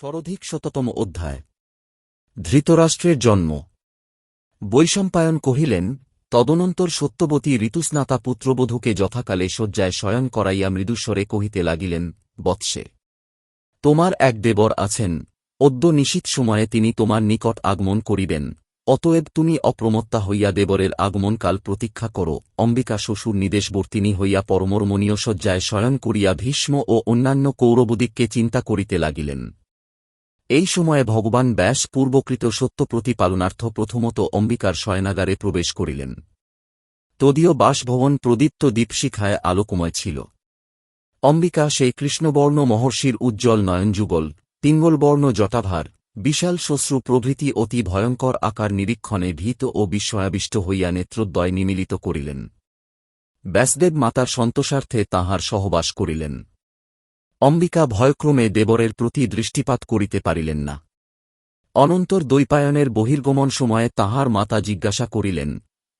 ষড়ধিক শততম অধ্যায়। ধৃতরাষ্ট্রের জন্ম। বৈশম্পায়ন কহিলেন, তদনন্তর সত্যবতী ঋতুস্নাতা পুত্রবধূকে যথাকালে শয্যায় শয়ন করাইয়া মৃদুস্বরে কহিতে লাগিলেন, বৎসে, তোমার এক দেবর আছেন, অদ্য নিশীত সময়ে তিনি তোমার নিকট আগমন করিবেন, অতএব তুমি অপ্রমত্তা হইয়া দেবরের আগমনকাল প্রতীক্ষা করো, অম্বিকা শ্বশুর নিদেশবর্তিনী হইয়া পরমরমণীয় শয্যায় শয়ন করিয়া ভীষ্ম ও অন্যান্য কৌরবদিককে চিন্তা করিতে লাগিলেন। এই সময়ে ভগবান ব্যাস পূর্বকৃত সত্য প্রতিপালনার্থ প্রথমত অম্বিকার শয়নাগারে প্রবেশ করিলেন। তদীয় বাসভবন প্রদীপ্ত দীপশিখায় আলোকময় ছিল। অম্বিকা সেই কৃষ্ণবর্ণ মহর্ষির উজ্জ্বল নয়নযুগল পিঙ্গলবর্ণ জটাভার, বিশাল শ্বশ্রু প্রভৃতি অতি ভয়ঙ্কর আকার নিরীক্ষণে ভীত ও বিস্ময়াবিষ্ট হইয়া নেত্রদ্বয় নিমিলিত করিলেন। ব্যাসদেব মাতার সন্তোষার্থে তাহার সহবাস করিলেন। অম্বিকা ভয়ক্রমে দেবরের প্রতি দৃষ্টিপাত করিতে পারিলেন না। অনন্তর দৈপায়নের বহির্গমন সময়ে তাহার মাতা জিজ্ঞাসা করিলেন,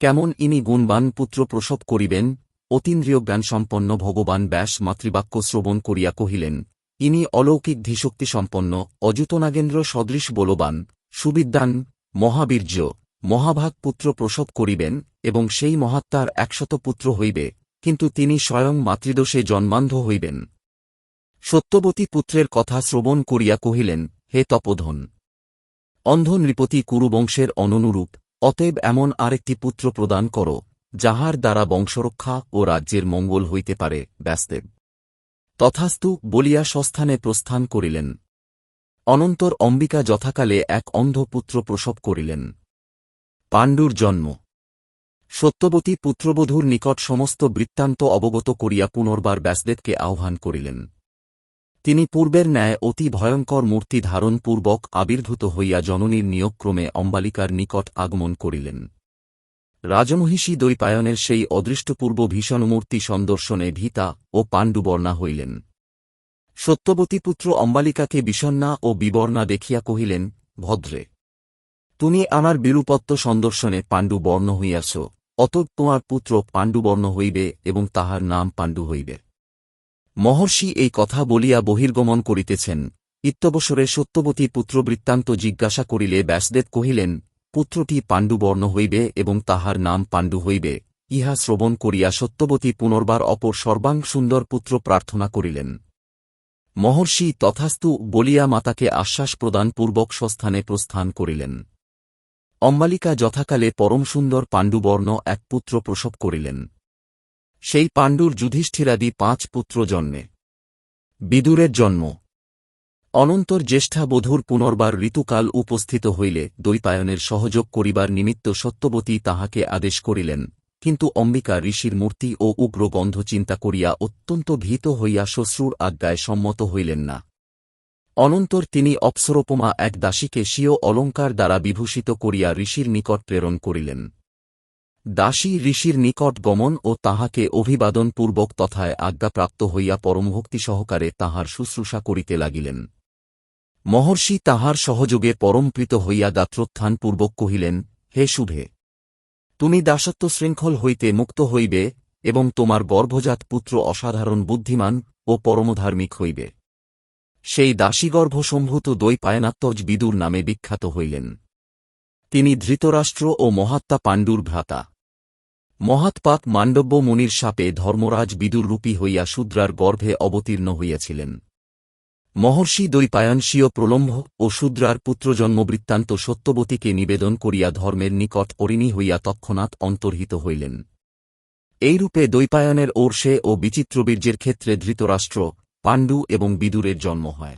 কেমন ইনি গুণবান পুত্র প্রসব করিবেন? অতীন্দ্রিয় জ্ঞানসম্পন্ন ভগবান ব্যাস মাতৃবাক্য শ্রবণ করিয়া কহিলেন, ইনি অলৌকিক ধীশক্তিসম্পন্ন, অযুতনাগেন্দ্র সদৃশ বলবান, সুবিদ্যান, মহাবীর্য, মহাভাগ পুত্র প্রসব করিবেন এবং সেই মহাত্মার একশত পুত্র হইবে, কিন্তু তিনি স্বয়ং মাতৃদোষে জন্মান্ধ হইবেন। সত্যবতী পুত্রের কথা শ্রবণ করিয়া কহিলেন, হে তপোধন! অন্ধ নৃপতি কুরুবংশের অননুরূপ, অতএব এমন আরেকটি পুত্র প্রদান কর, যাহার দ্বারা বংশরক্ষা ও রাজ্যের মঙ্গল হইতে পারে, ব্যাসদেব। তথাস্তু বলিয়া সস্থানে প্রস্থান করিলেন। অনন্তর অম্বিকা যথাকালে এক অন্ধ পুত্র প্রসব করিলেন। পাণ্ডুর জন্ম। সত্যবতী পুত্রবধূর নিকট সমস্ত বৃত্তান্ত অবগত করিয়া পুনর্বার ব্যাসদেবকে আহ্বান করিলেন। তিনি পূর্বের ন্যায় অতি ভয়ঙ্কর মূর্তি ধারণপূর্বক আবির্ভূত হইয়া জননীর নিয়োগক্রমে অম্বালিকার নিকট আগমন করিলেন। রাজমহিষী দৈপায়নের সেই অদৃষ্টপূর্ব ভীষণ মূর্তি সন্দর্শনে ভীতা ও পাণ্ডুবর্ণা হইলেন। সত্যবতী পুত্র অম্বালিকাকে বিষণ্ণা ও বিবর্ণা দেখিয়া কহিলেন, ভদ্রে, তুমি আমার বিরূপত্ব সন্দর্শনে পাণ্ডুবর্ণ হইয়াছ অত তোমার পুত্র পাণ্ডুবর্ণ হইবে এবং তাহার নাম পাণ্ডু হইবে। মহর্ষি এই কথা বলিয়া বহির্গমন করিতেছেন। ইত্যবসরে সত্যবতী পুত্রবৃত্তান্ত জিজ্ঞাসা করিলে ব্যাসদেব কহিলেন, পুত্রটি পাণ্ডুবর্ণ হইবে এবং তাহার নাম পাণ্ডু হইবে ইহা শ্রবণ করিয়া সত্যবতী পুনর্বার অপর সর্বাং সুন্দর পুত্র প্রার্থনা করিলেন। মহর্ষি তথাস্তু বলিয়া মাতাকে আশ্বাস প্রদানপূর্বক স্বস্থানে প্রস্থান করিলেন। অম্বালিকা যথাকালে পরম সুন্দর পাণ্ডুবর্ণ এক পুত্র প্রসব করিলেন। সেই পাণ্ডুর যুধিষ্ঠিরাদি পাঁচ পুত্র জন্মে। বিদুরের জন্ম। অনন্তর জ্যেষ্ঠা বধূর পুনর্বার ঋতুকাল উপস্থিত হইলে দৈপায়নের সহযোগ করিবার নিমিত্ত সত্যবতী তাহাকে আদেশ করিলেন, কিন্তু অম্বিকা ঋষির মূর্তি ও উগ্র গন্ধ চিন্তা করিয়া অত্যন্ত ভীত হইয়া শ্বশ্রুর আজ্ঞায় সম্মত হইলেন না। অনন্তর তিনি অপ্সরোপমা এক দাসীকে স্বীয় অলঙ্কার দ্বারা বিভূষিত করিয়া ঋষির নিকট প্রেরণ করিলেন। দাসী ঋষির নিকট গমন ও তাহাকে অভিবাদনপূর্বক তথায় আজ্ঞাপ্রাপ্ত হইয়া পরমভক্তি সহকারে তাহার শুশ্রূষা করিতে লাগিলেন। মহর্ষি তাহার সহযোগে পরমপ্রীত হইয়া গাত্রোত্থানপূর্বক কহিলেন, হে শুভে, তুমি দাসত্ব শৃঙ্খল হইতে মুক্ত হইবে এবং তোমার গর্ভজাত পুত্র অসাধারণ বুদ্ধিমান ও পরমধার্মিক হইবে। সেই দাসীগর্ভসম্ভূত দৈ পায়নাত্তজ বিদুর নামে বিখ্যাত হইলেন। তিনি ধৃতরাষ্ট্র ও মহাত্মা পাণ্ডুর ভ্রাতা। মহাৎপাক মাণ্ডব্য মুনির সাপে ধর্মরাজ বিদুররূপী হইয়া শূদ্রার গর্ভে অবতীর্ণ হইয়াছিলেন। মহর্ষি দৈপায়নসীয় প্রলম্ভ ও শূদ্রার পুত্রজন্মবৃত্তান্ত সত্যবতীকে নিবেদন করিয়া ধর্মের নিকট পরিণী হইয়া তৎক্ষণাৎ অন্তর্হিত হইলেন। এইরূপে দৈপায়নের ওর্ষে ও বিচিত্রবীর্যের ক্ষেত্রে ধৃতরাষ্ট্র, পাণ্ডু এবং বিদুরের জন্ম হয়।